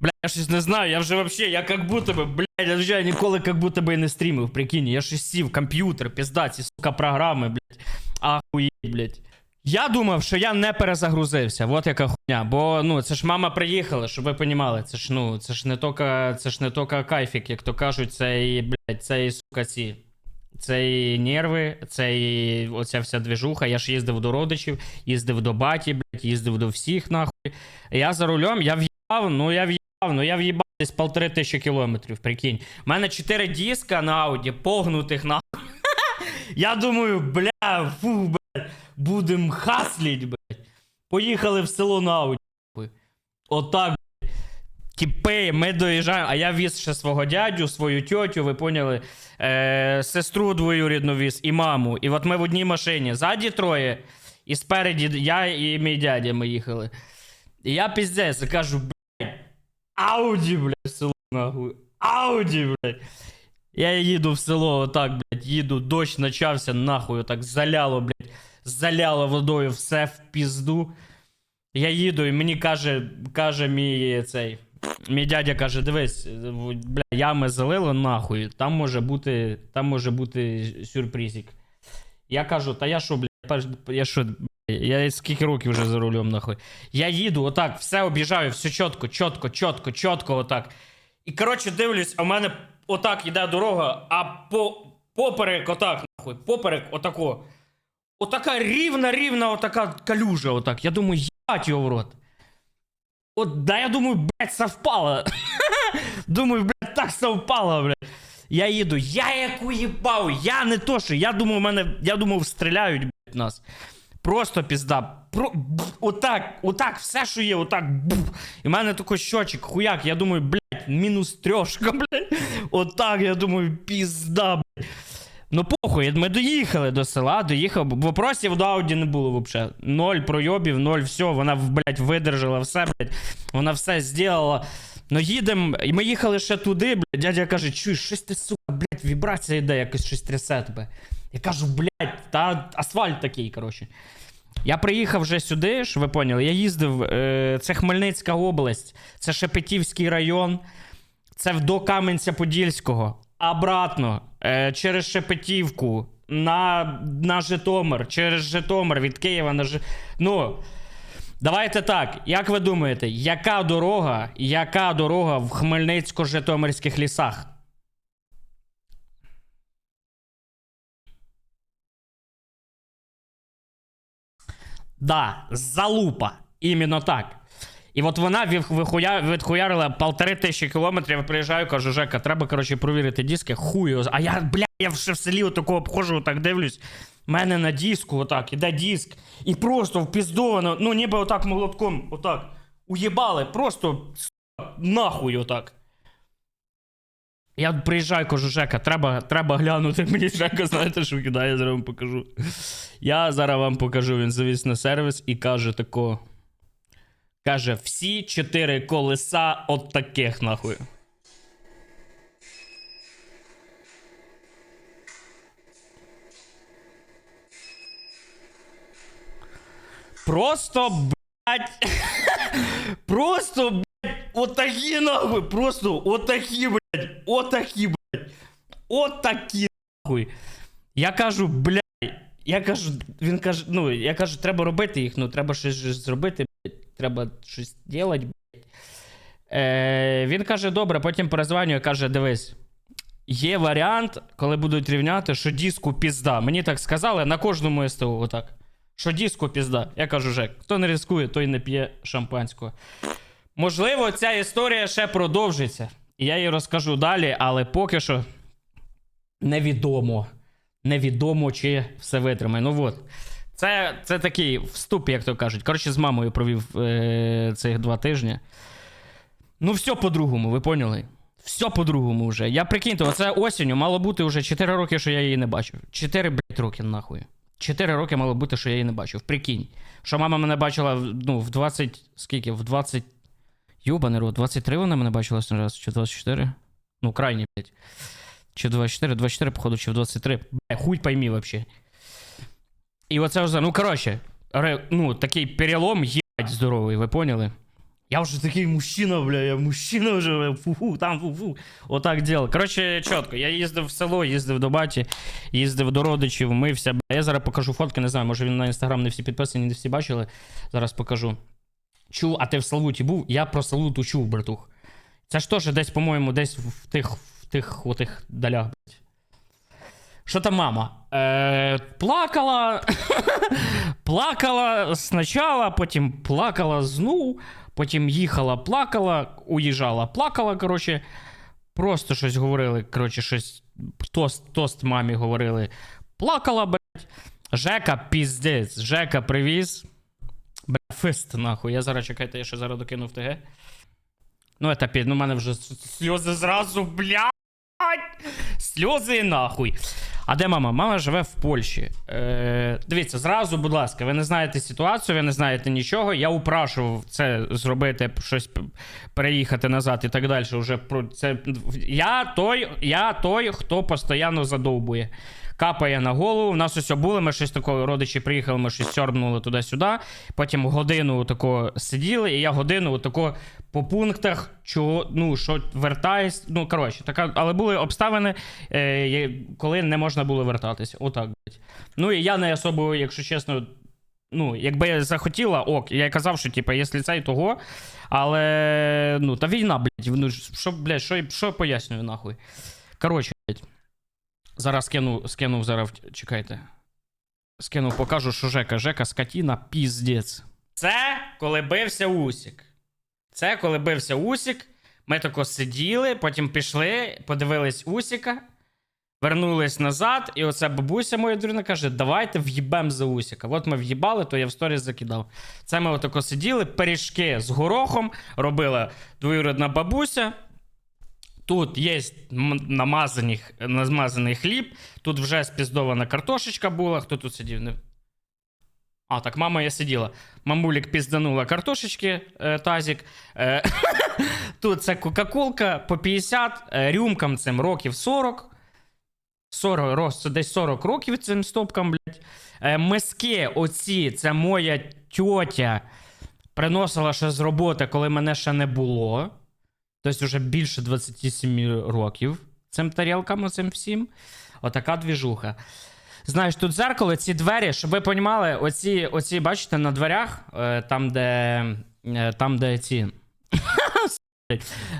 Бля, я щось не знаю, я вже вообще, я как будто би, блядь, я вже ніколи как будто би і не стрімив, прикинь, я щось сів, комп'ютер, пізда, ці, сука, програми, блядь, ахуєть, блядь. Я думав, що я не перезагрузився, от яка хуйня, бо, ну, це ж мама приїхала, щоб ви понімали, це ж, ну, це ж не тока, це ж не тока кайфік, як то кажуть, це і, блядь, це і, сука, ці. Це і нерви, це і оця вся движуха. Я ж їздив до родичів, їздив до баті, блядь, їздив до всіх, нахуй. Я за рулем, я в'їбав, ну я в'їбав, ну я в'їбав десь полтори тисячі кілометрів, прикинь. У мене чотири диска на ауді, погнутих нахуй. Я думаю, бля, фу, блядь, будем хасліть, блядь. Поїхали в село на ауді. Отак, блядь. Тіпи, ми доїжджаємо, а я віз ще свого дядю, свою тьотю, ви поняли, е, сестру двоюрідну віз і маму. І от ми в одній машині. Ззаді троє, і спереді я і мій дядя ми їхали. І я піздець, кажу, блядь, Ауді, блядь, в село, нахуй. Ауді, блядь. Я їду в село, отак, блядь, їду, дощ почався, нахуй, отак заляло, блядь, заляло водою все в пізду. Я їду, і мені каже, каже мій цей. Мій дядя каже: дивись, бля, ями залило нахуй. Там може бути, там може бути сюрпризик. Я кажу, та я що, бля, я що, я скільки років вже за рулем, нахуй. Я їду, отак, все об'їжджаю, все чітко, чітко, чітко, чітко, отак. І коротше, дивлюсь, а в мене отак йде дорога, а по, поперек, отак, нахуй, поперек, отако. Отака рівна, рівна, отака калюжа, отак. Я думаю, їбать його в рот. От, да я думаю, блядь, совпало. думаю, блядь, так совпало, блядь. Я їду, я як уїбав, я не то, що я думав, мене, я думав, стріляють, блядь, нас. Просто пізда. Про, отак, отак, все, що є, отак. І в мене такий щочик, хуяк, я думаю, блядь, мінус трьошка, блядь. Отак, я думаю, пізда, блядь. Ну похуй, ми доїхали до села, доїхав. Вопросів до Ауді не було взагалі. Ноль пройобів, ноль все. Вона, блядь, видержала все, блядь. Вона все зробила. Ну їдемо, і ми їхали ще туди, блядь. Дядя каже, чуєш, щось ти, сука, блядь, вібрація йде, якось щось трясе тебе. Я кажу, блядь, та асфальт такий, коротше. Я приїхав вже сюди, ж ви поняли, я їздив, е, це Хмельницька область, це Шепетівський район, це до Кам'янця-Подільського. Обратно, е, через Шепетівку, на, на Житомир, через Житомир від Києва на Жи... Ну, давайте так. Як ви думаєте, яка дорога, яка дорога в Хмельницько-Житомирських лісах? Да, залупа. Іменно так. І от вона вихуя- відхуярила полтори тисячі кілометрів, я приїжджаю, кажу, Жека, треба, коротше, провірити диски, хуй А я, бля, я ще в селі отако обходжу, так дивлюсь. У мене на диску, отак, іде диск. І просто впіздовано, ну ніби отак молотком, отак. Уєбали, просто нахуй отак. Я приїжджаю, кажу, Жека, треба, треба глянути. Мені Жека, знаєте, що кидає, я зараз вам покажу. Я зараз вам покажу. Він завіз на сервіс і каже тако. Каже, всі чотири колеса от таких, нахуй. Просто, блядь. Просто, отакі, нахуй. Просто отакі, блядь. Отакі, блядь. Отакі, нахуй. Я кажу, блядь. Я кажу, він каже, ну, я кажу, треба робити їх, ну, треба щось зробити, блядь. Треба щось робити, блядь. Е, він каже, добре, потім перезванює, каже, дивись. Є варіант, коли будуть рівняти, що диску пізда. Мені так сказали на кожному СТО, отак. Що диску пізда. Я кажу, Жек, хто не ризикує, той не п'є шампанського. Можливо, ця історія ще продовжиться. І я її розкажу далі, але поки що невідомо. Невідомо, чи все витримає. Ну от. Це, це такий вступ, як то кажуть. Коротше, з мамою провів е, цих два тижні. Ну, все по-другому, ви поняли? Все по-другому вже. Я прикиньте, оце осінню мало бути вже 4 роки, що я її не бачив. 4, блядь, роки нахуй. 4 роки мало бути, що я її не бачив. Прикинь. Що мама мене бачила ну, в 20. Скільки? В 20. Йобаний рот, 23 вона мене бачила останній раз, чи 24? Ну, крайні, блядь. Чи 24, 24, походу, чи в 23. Бля, хуй пойми вообще. І оце вже, ну коротше, ну, такий перелом їбать здоровий, ви поняли? Я вже такий мужчина, бля, я мужчина вже, фу-фу, там фу-фу. Отак діло. Коротше, чітко, я їздив в село, їздив до баті, їздив до родичів, мився. Бля. Я зараз покажу фотки, не знаю, може він на інстаграм не всі підписані, не всі бачили. Зараз покажу. Чув, а ти в Салуті був? Я про Салуту чув, братух. Це ж теж десь, по-моєму, десь в тих, в тих, у далях. Що там мама? Е, плакала. плакала спочатку, потім плакала знов, потім їхала, плакала, уїжджала, плакала. Коротше, просто щось говорили. Коротше, щось тост, тост мамі говорили. Плакала, блядь. Жека, піздець. Жека привіз. Бля, фест, нахуй. Я зараз чекайте, я ще зараз докину в ТГ. Ну, это під, ну, в мене вже сльози зразу, блядь. Сльози нахуй. А де мама? Мама живе в Польщі. Е, дивіться, зразу, будь ласка, ви не знаєте ситуацію, ви не знаєте нічого. Я упрашував це зробити, щось переїхати назад і так далі. Уже про це. Я той, я той, хто постійно задовбує. Капає на голову. У нас усе було, ми щось такого, родичі приїхали, ми щось сьорбнули туди-сюди. Потім годину тако сиділи, і я годину тако по пунктах, чого, ну, що вертаюсь. Ну, коротше, така, але були обставини, е, коли не можна було вертатись. Отак. Ну і я не особо, якщо чесно. Ну, якби я захотіла, ок, я казав, що типу, якщо це і того. Але. Ну, та війна, блядь. Ну, що, блядь, що, що пояснюю, нахуй. Коротше. Зараз скину, скинув зараз. Чекайте. Скинув, покажу, що Жека. Жека скотіна, піздець. Це коли бився Усік. Це коли бився Усік. Ми тако сиділи, потім пішли, подивились Усіка, вернулись назад, і оця бабуся моя дружина каже: давайте в'їбем за Усіка. От ми в'їбали, то я в сторіс закидав. Це ми отако сиділи, пиріжки з горохом робила двоюродна бабуся. Тут є намазані, намазаний хліб, тут вже спіздована картошечка була. Хто тут сидів? Не... А, так мама я сиділа. Мамулік пізданула картошечки, е, тазік. Е, тут це Кока-Колка по 50, е, рюмкам цим років 40. 40, роз, це десь 40 років цим стопкам, блядь. Е, миски оці, це моя тьотя приносила ще з роботи, коли мене ще не було. Тобто вже більше 27 років цим тарілкам, цим всім. Отака двіжуха. Знаєш, тут зеркало, ці двері, щоб ви понімали, оці, оці бачите, на дверях, е, там, де. е, Там, де ці.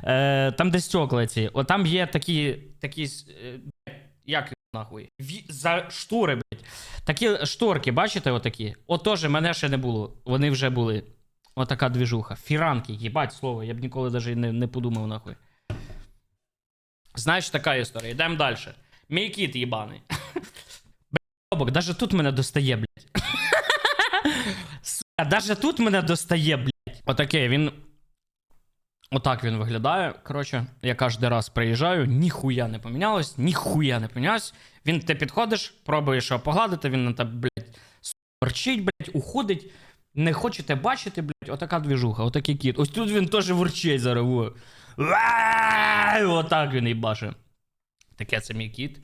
Е, Там, де стекла ці. От там є такі. такі як нахуй? За штори, блядь. Такі шторки, бачите, отакі? От мене ще не було. Вони вже були. Отака двіжуха. Фіранки, їбать слово, я б ніколи навіть не, не подумав нахуй. Знаєш, така історія. Йдемо далі. Мій кіт їбаний. Блядь, даже тут мене достає. Сука, даже тут мене достає, блядь. Отаке, він. Отак він виглядає. Коротше, я кожен раз приїжджаю, ніхуя не помінялось, ніхуя не помінялось. Він ти підходиш, пробуєш його погладити, він на тебе, блядь, ворчить, блядь, уходить. Не хочете бачити, блядь, отака двіжуха, отакий кіт. Ось тут він теж ворчить зараз. Отак він і бачить. Таке це мій кіт.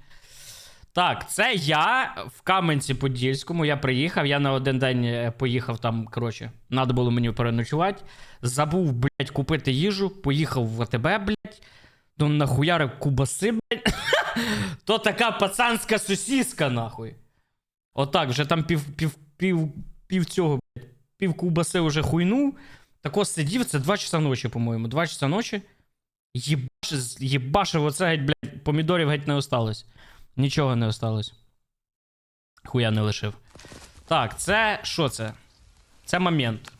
Так, це я в Кам'янці-Подільському. Я приїхав, я на один день е, поїхав там, коротше, треба було мені переночувати. Забув, блядь, купити їжу, поїхав в АТБ, блядь. Ну, нахуярив кубаси, блядь. То така пацанська сусіска, нахуй. Отак, вже там пів, пів, пів, пів цього, блядь, пів кубаси вже хуйнув. Тако сидів, це 2 часа ночі, по-моєму. 2 часа ночі. Єбаш, єбашив оце геть, блядь, помідорів геть не осталось. Нічого не осталось. Хуя не лишив. Так, це що це? Це момент.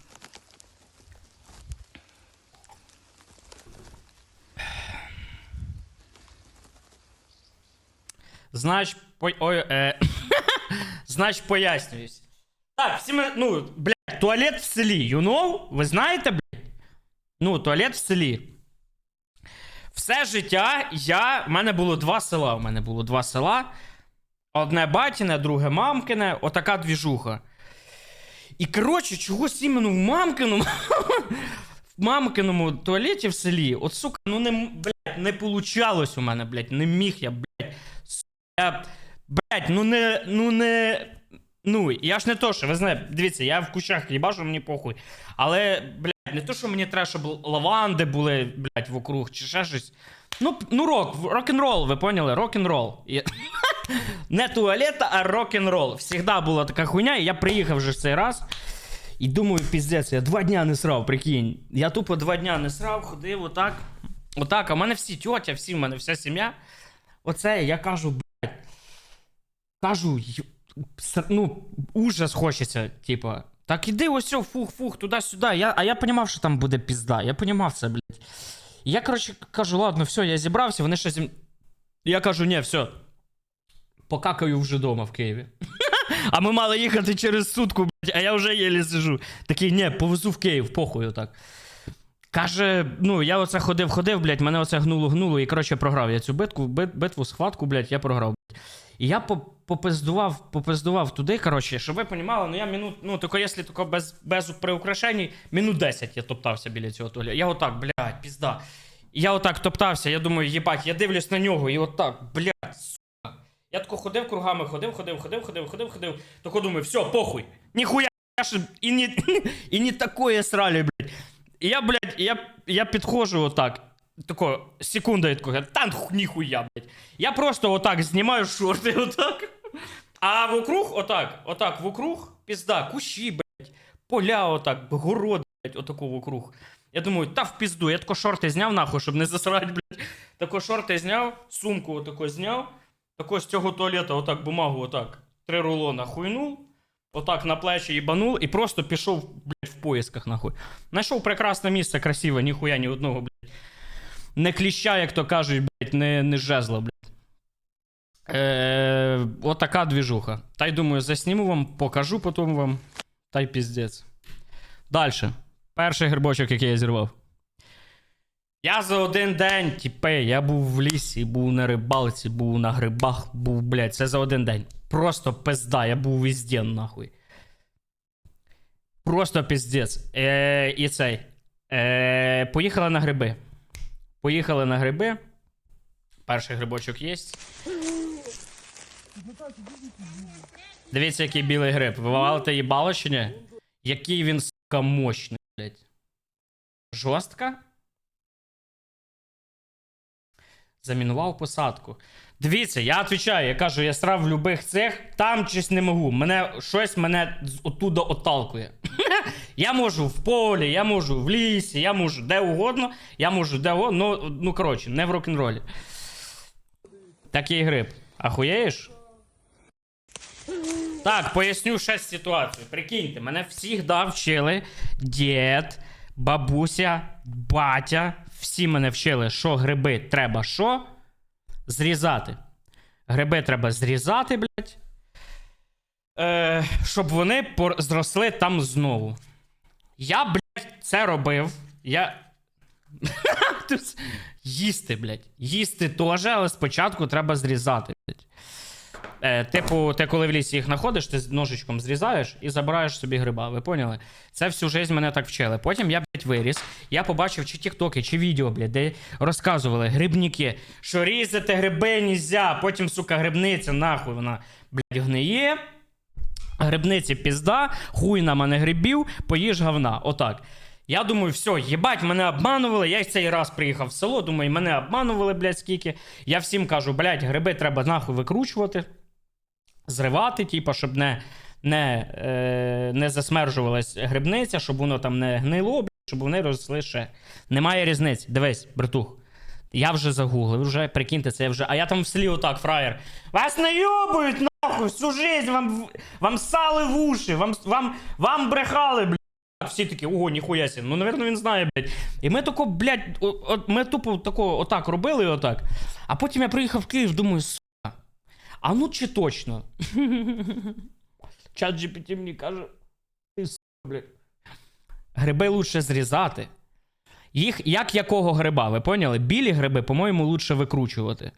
Знач, по... Ой, е... Знач, пояснююсь. Так, всі ми, ну, блядь, туалет в селі, you know? Ви знаєте, блядь? Ну, туалет в селі. Все життя я. В мене було два села. У мене було два села. Одне батіне, друге мамкине, отака двіжуха. І коротше, чогось іменно в мамкиному. В мамкиному туалеті в селі, от сука, ну не, блядь, не получалось у мене, блядь, не міг я, блядь. Я, блядь, ну не, ну не. Ну, я ж не то, що ви знаєте, дивіться, я в кущах їбажу, мені похуй. Але, блядь, не то, що мені треба, щоб лаванди були, блядь, вокруг, чи ще щось. Ну, ну рок, рок-н-рол, ви поняли? Рок-н-рол. Не туалета, а рок-н-рол. Всегда була така хуйня, і я приїхав вже в цей раз. І думаю, піздець, я два дня не срав, прикинь. Я тупо два дня не срав, ходив отак. Отак, а в мене всі тьотя, всі в мене вся сім'я. Оце я кажу, блядь. Кажу, ну, ужас хочеться, типа. Так іди ось фух-фух, туди-сюди. Я, а я понімав, що там буде пізда. Я понімав це, блядь. Я, коротше, кажу, ладно, все, я зібрався, вони ще зі... Я кажу, ні, все. Покакаю вже вдома в Києві. А ми мали їхати через сутку, блядь, а я вже єлі сижу. Такий, ні, повезу в Київ, похуй отак. Каже, ну я оце ходив, ходив, блядь, мене оце гнуло, гнуло, і коротше програв я цю битку, бит, битву, схватку, блядь, я програв. Блядь. І я попиздував, попиздував туди, коротше, щоб ви понімали, ну я минут, ну тільки якщо тільки без, без приукрашень, минут 10 я топтався біля цього туалету. Я отак, блядь, пізда. Я отак топтався, я думаю, їбать, я дивлюсь на нього, і отак, блядь, сука. Я тако ходив кругами, ходив, ходив, ходив, ходив, ходив, ходив. Тако думаю, все, похуй. Ніхуя, ж і не, і не такое срали, блядь. І я, блядь, я, я підходжу отак. Тако, секунда, я такой, та нх- ніхуя, блядь. Я просто отак знімаю шорти, отак. А вокруг, отак, отак, вокруг, пізда, кущі, блядь, поля, отак, город, блядь, отако вокруг. Я думаю, та в пізду, я тако шорти зняв нахуй, щоб не засрать, блядь. Тако шорти зняв, сумку отако зняв, тако з цього туалета, отак, бумагу, отак, три рулона хуйнув, отак на плечі їбанув і просто пішов, блядь, в поїсках, нахуй. Знайшов прекрасне місце, красиве, ніхуя ні одного, блядь. Не кліща, як то кажуть, блядь, не, не жезла, блядь. Е, отака двіжуха. Та й думаю, засніму вам, покажу потім вам. Та й піздець. Дальше. Перший грибочок, який я зірвав. Я за один день, тіпе, я був в лісі, був на рибалці, був на грибах, був, блядь, це за один день. Просто пизда, я був везде, нахуй. Просто піздець. Е, і цей. Е, поїхали на гриби. Поїхали на гриби. Перший грибочок є. Дивіться, який білий гриб. Ви валите їбало чи? Який він, сука, мощний, блядь. Жорстка? Замінував посадку. Дивіться, я відповідаю, я кажу, я срав в любих цих, там щось не можу. Мене щось мене оттуда отталкує. я можу в полі, я можу в лісі, я можу де угодно, я можу де угодно. Ну, ну коротше, не в рок-н-ролі. Такий гриб. Ахуєєш? Так, поясню ще ситуацію. Прикиньте, мене всіх вчили. Дід, бабуся, батя. Всі мене вчили, що гриби треба що? Зрізати. Гриби треба зрізати, блядь. Е, щоб вони зросли там знову. Я, блядь, це робив. Я. Їсти, блядь. Їсти теж, але спочатку треба зрізати, блядь. Е, типу, ти коли в лісі їх знаходиш, ти ножичком зрізаєш і забираєш собі гриба. Ви поняли? Це всю жизнь мене так вчили. Потім я, блядь, виріс. Я побачив чи тіктоки, чи відео, блядь, де розказували грибники, що різати гриби нельзя. Потім, сука, грибниця, нахуй вона, блядь, гниє. Грибниці пізда, хуй на мене грибів, поїж говна. Отак. Я думаю, все, їбать, мене обманували. Я цей раз приїхав в село, думаю, мене обманували, блядь, скільки. Я всім кажу, блядь, гриби треба нахуй викручувати, зривати, типу, щоб не, не, е, не засмержувалась грибниця, щоб воно там не гнило, блядь, щоб вони росли ще. Немає різниці. Дивись, братух. Я вже загуглив, вже прикиньте, це я вже. А я там в селі отак, фраєр. Вас найобують, нахуй, всю жизнь вам, вам сали в уші, вам, вам, вам брехали, блядь. Всі такі, ого, ніхуя сі. Ну, напевно, він знає, блядь. І ми тако, блядь, от ми тупо тако, отак робили, отак. А потім я приїхав в Київ, думаю, сука. А ну чи точно? Чат GPT мені каже, ти сука, блядь. Гриби лучше зрізати. Їх як якого гриба, ви поняли? Білі гриби, по-моєму, лучше викручувати.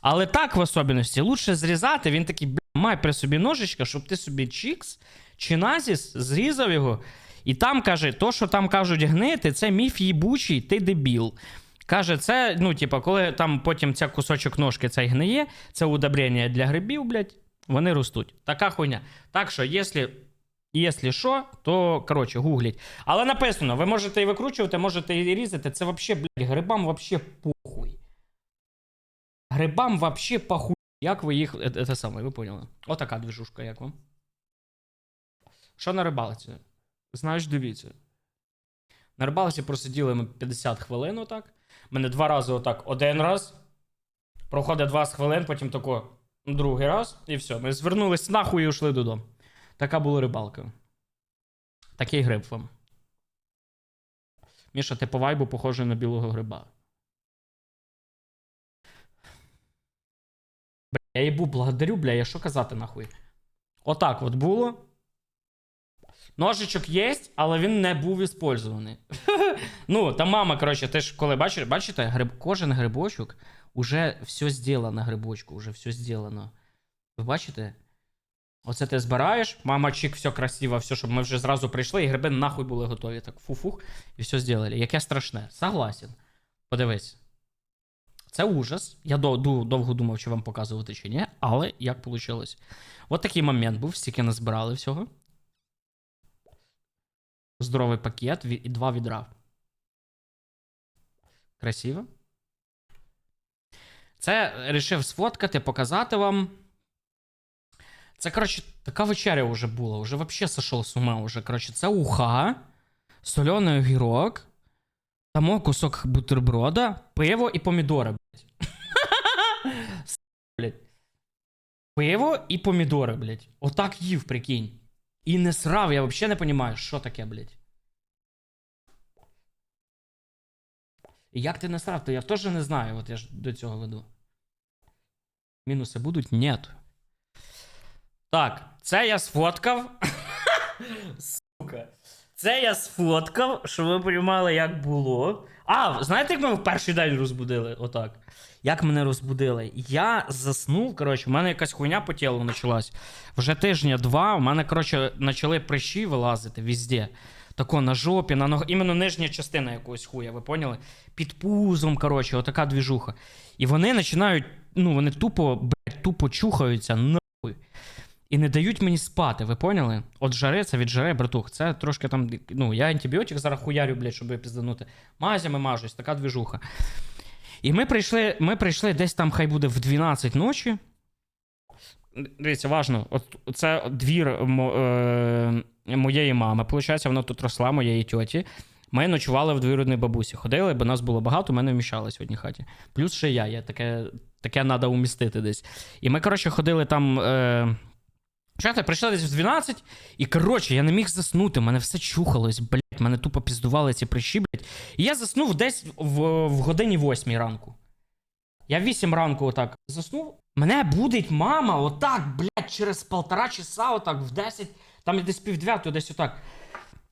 Але так, в особливості, лучше зрізати. Він такий, бля, май при собі ножичка, щоб ти собі чікс чи назіс зрізав його. І там каже, то, що там кажуть гнити, це міф їбучий, ти дебіл. Каже, це, ну, типа, коли там потім ця кусочок ножки цей гниє, це удобрення для грибів, блядь. вони ростуть. Така хуйня. Так що, якщо. Якщо що, то коротше, гугліть. Але написано, ви можете і викручувати, можете і різати. Це вообще, блядь, грибам вообще похуй. Грибам вообще похуй. Як ви їх. е, Це саме, ви поняли? Отака движушка, як вам. Що на рибалці? Знаєш, дивіться. На рибалці просиділи ми 50 хвилин отак. Мене два рази отак. Один раз. Проходить 20 хвилин, потім тако другий раз, і все. Ми звернулись нахуй і йшли додому. Така була рибалка. Такий гриб вам. Міша, ти по вайбу похожий на білого гриба. Бля, я їбу, благодарю, бля, я що казати нахуй. Отак от було. Ножичок є, але він не був іспользований. ну, та мама, коротше, ти ж коли бачиш, бачите, гриб, кожен грибочок уже все зроблено грибочку, уже все зроблено. Ви бачите? Оце ти збираєш, мама чик, все красиво, все, щоб ми вже зразу прийшли, і гриби нахуй були готові. Так фу-фух, і все зробили. Яке страшне. Согласен. Подивись. Це ужас. Я довго думав, чи вам показувати, чи ні, але як вийшло. От такий момент був, стільки назбирали всього. Здоровий пакет і два відра. Красиво. Це рішив сфоткати, показати вам. Це, коротше, така вечеря вже була. Уже вообще сошел з ума. Уже, коротше, це уха, соляний огірок, там кусок бутерброда, пиво і помідори, блядь. Пиво і помідори, блядь. Отак їв, прикинь. І не срав, я взагалі не розумію, що таке, блядь. І як ти не срав, то я теж не знаю, от я ж до цього веду. Мінуси будуть? Нет. Так, це я сфоткав. Сука. Це я сфоткав, щоб ви розуміли, як було. А, знаєте, як мене в перший день розбудили? Отак. Як мене розбудили? Я заснув, коротше, в мене якась хуйня по тілу почалась. Вже тижня-два, в мене, коротше, почали прищі вилазити везде. Тако на жопі, на ног, іменно нижня частина якогось хуя, ви поняли? Під пузом, коротше, отака двіжуха. І вони починають, ну, вони тупо, блядь, тупо чухаються. І не дають мені спати, ви поняли? От жари, це від жари, братух. Це трошки там. Ну, я антибіотик зараз хуярю, блядь, щоб пізданути. Мазями мажусь, така двіжуха. І ми прийшли, ми прийшли десь там, хай буде в 12 ночі. Дивіться, важно, от це двір е, моєї мами. Получається, вона тут росла, моєї тьоті. Ми ночували в двоюрідній бабусі. Ходили, бо нас було багато, мене вміщалось в одній хаті. Плюс ще я, я таке, таке треба умістити десь. І ми, коротше, ходили там. Е, Чати, прийшла десь в 12, і коротше, я не міг заснути, мене все чухалось, блять, мене тупо піздували ці прищі, блять. І я заснув десь в, в годині 8 ранку. Я в 8 ранку отак заснув. Мене будить мама, отак, блять, через полтора часа, отак, в 10, там десь пів дев'ятого, десь отак.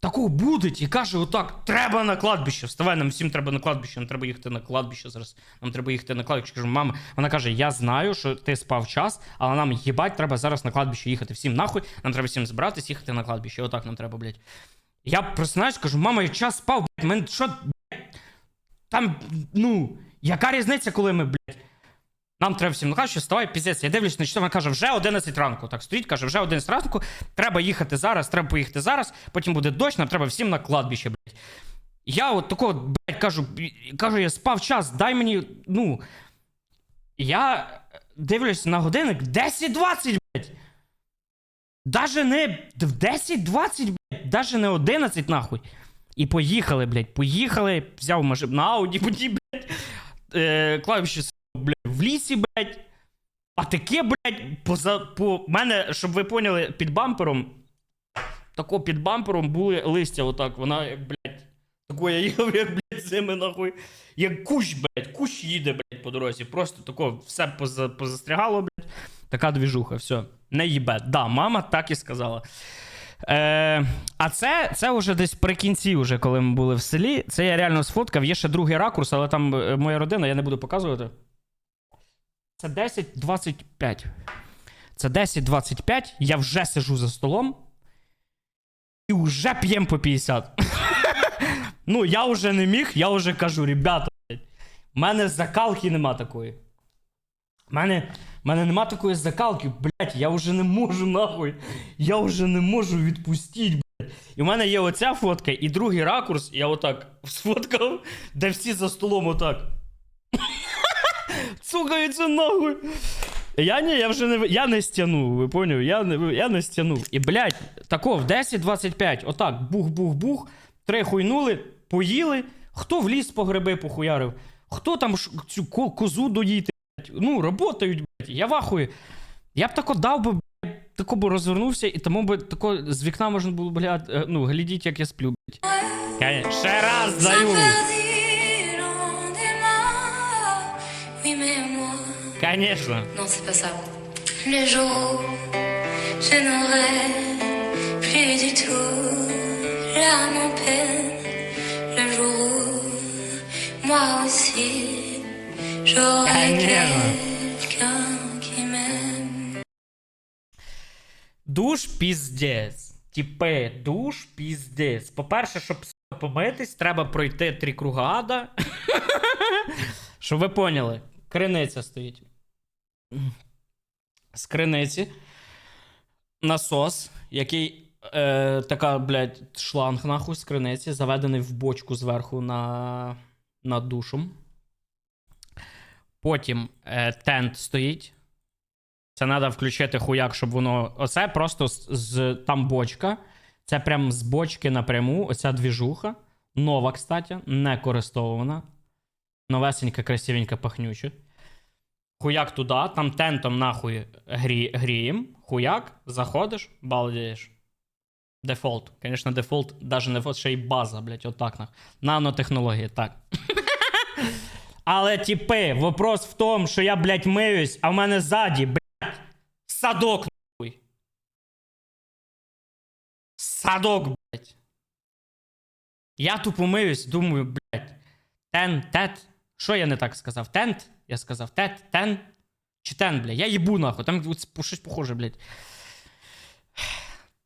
Таку будить і каже: отак, треба на кладбище. Вставай, нам всім треба на кладбище, нам треба їхати на кладбище зараз. Нам треба їхати на кладбище. Кажу, мама, вона каже: Я знаю, що ти спав час, але нам їбать, треба зараз на кладбище їхати. Всім нахуй, нам треба всім збиратись, їхати на кладбище. Отак нам треба, блядь. Я просинаюсь, кажу, мама, я час спав, блядь, мен що, блядь, там, ну, яка різниця, коли ми, блядь. Нам треба всім на кладбище, вставай, піздець. Я дивлюсь на часу, вона каже, вже 11 ранку. Так стоїть, каже, вже 11 ранку, треба їхати зараз, треба поїхати зараз, потім буде дощ, нам треба всім на кладбище, блядь. Я от такого, блядь, кажу, кажу, я спав час, дай мені, ну. Я дивлюсь на годинник 10.20, блядь. Даже не в 10.20, блядь, даже не 11, нахуй. І поїхали, блядь, поїхали, взяв машину на Ауді, блядь, е, клавіші, блядь, в лісі, блядь. А таке, блядь, поза, по мене, щоб ви поняли, під бампером. Тако під бампером були листя, отак. Вона, блядь, тако я їхав, як, блядь, цими нахуй. Як кущ, блядь, кущ їде, блядь, по дорозі. Просто тако все поза, позастрягало, блядь. Така двіжуха, все. Не їбе. Да, мама так і сказала. Е, а це, це вже десь при кінці, вже, коли ми були в селі. Це я реально сфоткав. Є ще другий ракурс, але там е, моя родина, я не буду показувати. Це 10.25. Це 10.25. Я вже сижу за столом. І вже п'єм по 50. ну, я вже не міг, я вже кажу, ребята, в мене закалки нема такої. мене, мене нема такої закалки, блядь, я вже не можу нахуй. Я вже не можу відпустити, блядь. І в мене є оця фотка, і другий ракурс, я отак сфоткав, де всі за столом отак. Цукаються нахуй. Я ні, я вже не я не стягнув, ви поняли? Я не, я не стягнув. І, блядь, тако, в 10-25, отак, бух-бух-бух, три хуйнули, поїли. Хто в ліс по гриби похуярив? Хто там ш- цю ко- козу доїти? блядь? Ну, работають, блядь. Я вахую. Я б тако дав би, блядь, тако би розвернувся, і тому би тако з вікна можна було, блядь, е, ну, глядіть, як я сплю, блядь. Ще раз даю. Конечно. non, c'est pas ça. Le jour je n'aurai plus du tout l'âme en peine. Le jour moi aussi j'aurai quelqu'un qui m'aime. Душ піздець. Тіпи, душ піздець. По-перше, щоб сука, помитись, треба пройти три круга ада. Щоб ви поняли, криниця стоїть. З криниці. Насос, який е, така, блядь, шланг нахуй з криниці, заведений в бочку зверху на, над душем. Потім е, тент стоїть. Це треба включити хуяк, щоб воно. Оце просто з, з там бочка. Це прям з бочки напряму. Оця двіжуха. Нова, кстати, не користована. Новесенька, красивенька, пахнюча. Хуяк туди, там тентом нахуй грі, грієм. Хуяк, заходиш, балдієш. Дефолт. Звісно, дефолт, навіть не дефолт, ще й база, блядь, отак. нах. Нанотехнології, так. Але, типи, вопрос в тому, що я, блядь, миюсь, а в мене ззаді, блядь, садок, нахуй. Садок, блядь. Я тупо миюсь, думаю, блядь. Тен, тет. Що я не так сказав? Тент? Я сказав тет, тен. Чи тен, блядь? Я їбу нахуй. Там щось похоже, блядь.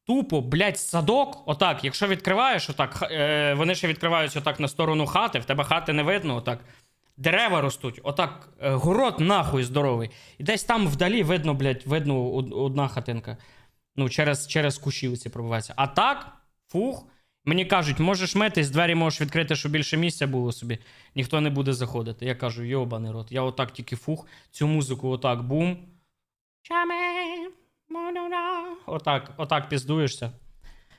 Тупо, блядь, садок. Отак, якщо відкриваєш, отак, е, вони ще відкриваються отак на сторону хати, в тебе хати не видно, отак. Дерева ростуть, отак, е, город нахуй здоровий. І десь там вдалі видно, блядь, видно одна хатинка. Ну, через, через кущі ці пробивається. А так, фух. Мені кажуть, можеш митись, двері можеш відкрити, щоб більше місця було собі. Ніхто не буде заходити. Я кажу, йобаний рот. Я отак тільки фух, цю музику отак бум. Отак, отак піздуєшся.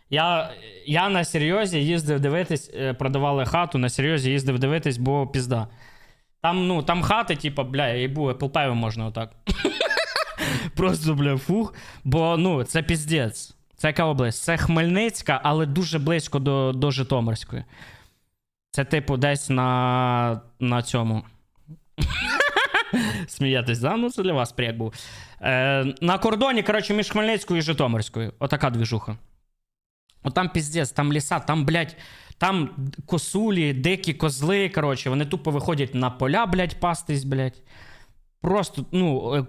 Я, я на серйозі їздив дивитись, е, продавали хату, на серйозі їздив дивитись, бо пізда. Там, ну, там хати, типа, бля, я їбу, Apple Pay можна отак. Просто, бля, фух. Бо, ну, це піздець. Це яка область? Це Хмельницька, але дуже близько до, до Житомирської. Це, типу, десь на, на цьому. Смієтесь, да? Ну, це для вас пряк був. Е, на кордоні, коротше, між Хмельницькою і Житомирською. Отака двіжуха. От там піздець, там ліса, там, блядь, там косулі, дикі козли, коротше, вони тупо виходять на поля, блядь, пастись, блядь. Просто, ну, е,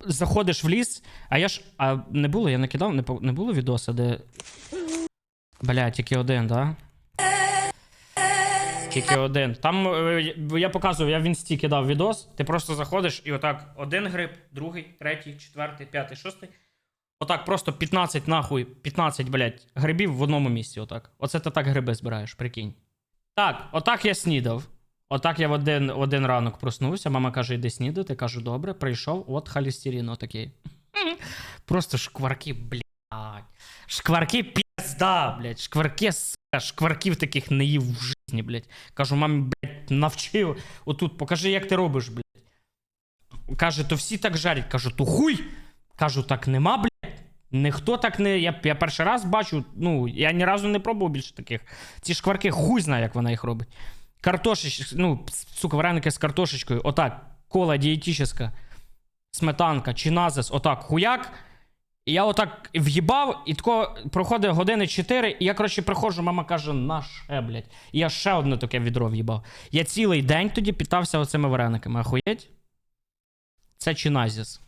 заходиш в ліс, а я ж. А не було, я накидав, не, не було відоса, де. Блядь, тільки один, да? Тільки один. Там е, я показував, я в інсті кидав відос. Ти просто заходиш і отак один гриб, другий, третій, четвертий, п'ятий, шостий. Отак просто 15 нахуй, 15, блядь, грибів в одному місці. Отак. Оце ти так гриби збираєш, прикинь. Так, отак я снідав. Отак я в один, один ранок проснувся. Мама каже, йди снідати. Кажу, добре, прийшов, от холестерин отакий. Просто шкварки, блядь. Шкварки пізда, блядь. Шкварки, сука, шкварків таких не їв в житті, блядь. Кажу, мамі, блядь, навчив. Отут, покажи, як ти робиш, блядь. Каже, то всі так жарять. Кажу, то хуй. Кажу, так нема, блядь. Ніхто так не. Я, я перший раз бачу, ну, я ні разу не пробував більше таких. Ці шкварки хуй знає, як вона їх робить. Картошеч, ну, сука, вареники з картошечкою. Отак. Кола дієтична, сметанка, чиназис, отак, хуяк. І я отак в'їбав, і тако проходить години 4, і я, коротше, приходжу, мама каже, на ще, блядь. І я ще одне таке відро в'їбав. Я цілий день тоді питався оцими варениками. Ахуєть? Це чиназіс.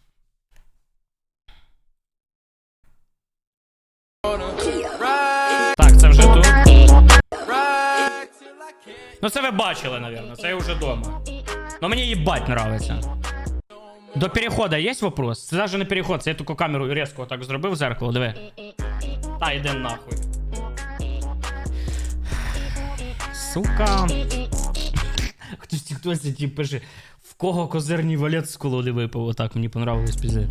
Ну це ви бачили, напевно. Це я вже вдома. Ну мені їбать нравиться. До перехода є вопрос? Це навіть не переход, це я тільки камеру різко так зробив в зеркало, диви. Та йди нахуй. Сука. Хтось в ті пише, в кого козирній валет з колоди випав, отак мені понравилось пізде.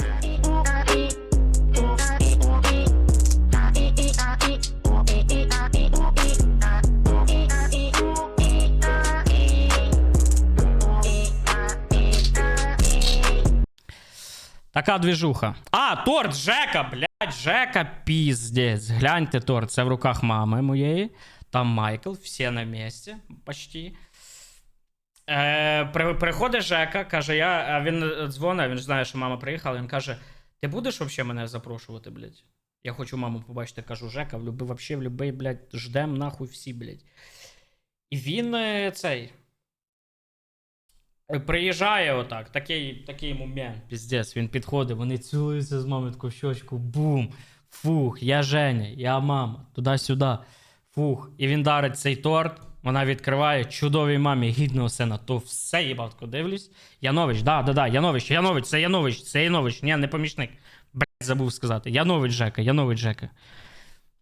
Така двіжуха. А, торт Жека, блядь, Жека, піздець. Гляньте торт, це в руках мами моєї. Там Майкл, всі на місці, почти. Е, при, приходить Жека, каже, я, він дзвонить, він знає, що мама приїхала, він каже: Ти будеш взагалі мене запрошувати, блядь? Я хочу маму побачити, кажу, Жека, в люби, вообще, в любий, блядь, ждем нахуй всі, блядь. І він е, цей. Е, Приїжджає отак, такий, такий момент, піздець, він підходить, вони цілуються з мамою таку щочку, бум, фух, я Женя, я мама, туди-сюди, фух. І він дарить цей торт, вона відкриває чудовій мамі гідного сина, то все їбатко дивлюсь. Янович, да, да, да, Янович, Янович, це Янович, це Янович, ні, не помічник. Блять, забув сказати. Янович Жека, Янович Жека.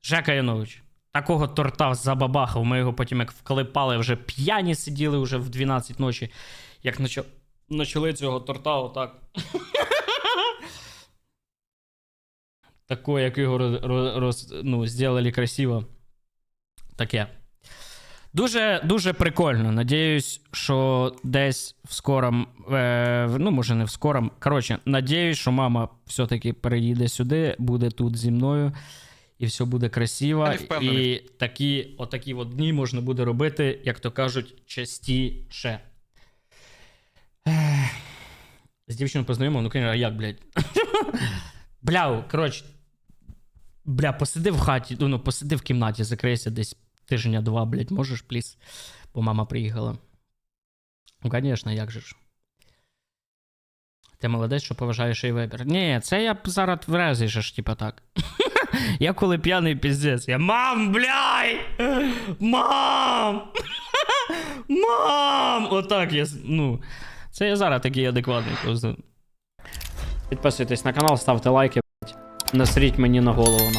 Жека Янович. Такого торта забабахав. Ми його потім як вклепали, вже п'яні сиділи вже в 12 ночі. Як начали, начали цього торта отак. Такое, як його роз, ну, зробили красиво. Таке. Дуже, дуже прикольно. Надіюсь, що десь в скором, е, ну, може, не в скором. Коротше, надіюсь, що мама все-таки переїде сюди, буде тут зі мною, і все буде красиво. І такі, отакі от дні можна буде робити, як то кажуть, частіше. З дівчиною познайомив, ну, конечно, а як, блядь? Бля, коротше. Бля, посиди в хаті, ну, ну посиди в кімнаті, закрийся десь тижня-два, блядь, можеш, пліс? Бо мама приїхала. Ну, звісно, як же ж. Ти молодець, що поважаєш її вибір. Ні, це я зараз вразі ж, типа так. я коли п'яний піздець, я мам, бляй! Мам! Мам! Отак я. Ну. Це я зараз такий адекватний просто. Підписуйтесь на канал, ставте лайки. Насріть мені на голову.